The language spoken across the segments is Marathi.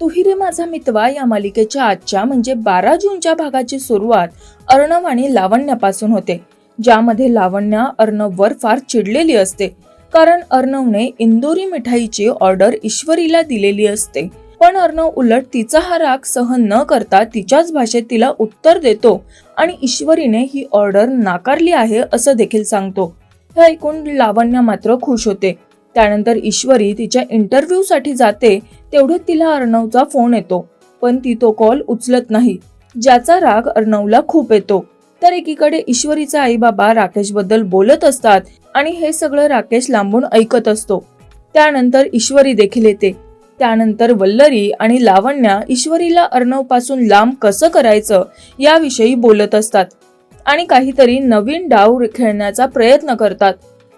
तुही रे माझा मितवा या मालिकेच्या आजच्या म्हणजे बारा जूनच्या भागाची सुरुवात अर्णव आणि लावण्यापासून होते ज्यामध्ये लावण्या अर्णववर फार चिडलेली असते कारण अर्णवने इंदोरी मिठाईची ऑर्डर ईश्वरीला दिलेली असते. पण अर्णव उलट तिचा हा राग सहन न करता तिच्याच भाषेत तिला उत्तर देतो आणि ईश्वरीने ही ऑर्डर नाकारली आहे असं देखील सांगतो. हे ऐकून लावण्य मात्र खुश होते. त्यानंतर ईश्वरी तिच्या इंटरव्ह्यूसाठी जाते तेवढ्यात तिला अर्णवचा फोन येतो. पण ती तो कॉल उचलत नाही ज्याचा राग अर्णवला खूप येतो. तर एकीकडे ईश्वरीचा आई बाबा राकेशबद्दल बोलत असतात आणि हे सगळं राकेश लांबून ऐकत असतो. त्यानंतर ईश्वरी देखील येते. त्यानंतर वल्लरी आणि लावण्या ईश्वरीला अर्णवपासून लांब कसं करायचं याविषयी बोलत असतात आणि काहीतरी नवीन डाव खेळण्याचा प्रयत्न करतात.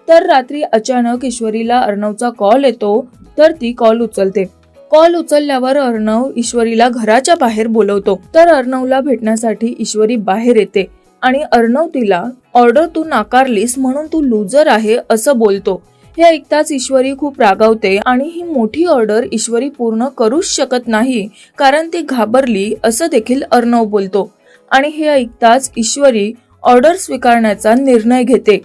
तर रात्री अचानक ईश्वरीला अर्णवचा कॉल येतो तर ती कॉल उचलते. कॉल उचलल्यावर अर्णव ईश्वरीला घराच्या बाहेर बोलवतो. तर अर्णवला भेटण्यासाठी ईश्वरी बाहेर येते आणि अर्णव तिला ऑर्डर तू नाकारलीस म्हणून तू लूजर आहे असं बोलतो. हे ऐकताच ईश्वरी खूप रागावते आणि ही मोठी ऑर्डर ईश्वरी पूर्ण करूच शकत नाही कारण ती घाबरली असं देखील अर्णव बोलतो. आणि हे ऐकताच ईश्वरी ऑर्डर स्वीकारण्याचा निर्णय घेते.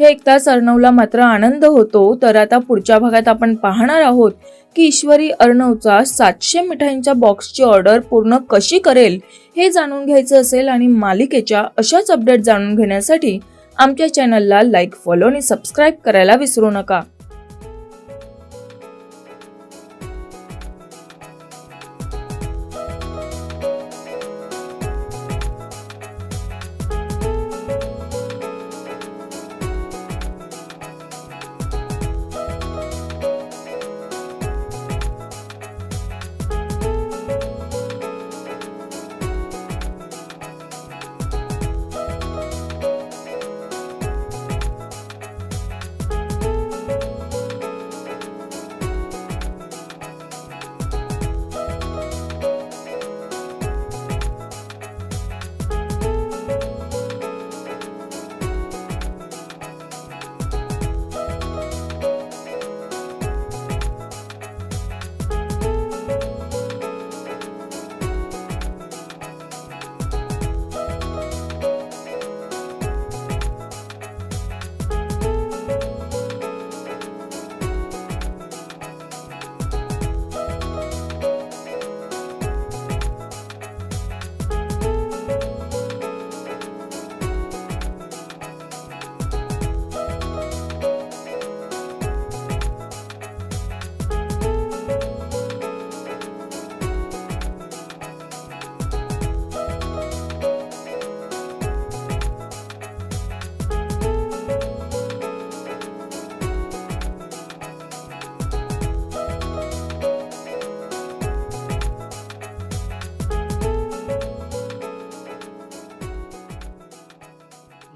हे ऐकताच अर्णवला मात्र आनंद होतो. तर आता पुढच्या भागात आपण पाहणार आहोत की ईश्वरी अर्णवचा सातशे मिठाईंच्या बॉक्सची ऑर्डर पूर्ण कशी करेल हे जाणून घ्यायचं असेल आणि मालिकेच्या अशाच अपडेट जाणून घेण्यासाठी आमच्या चॅनलला लाईक फॉलो आणि सबस्क्राईब करायला विसरू नका.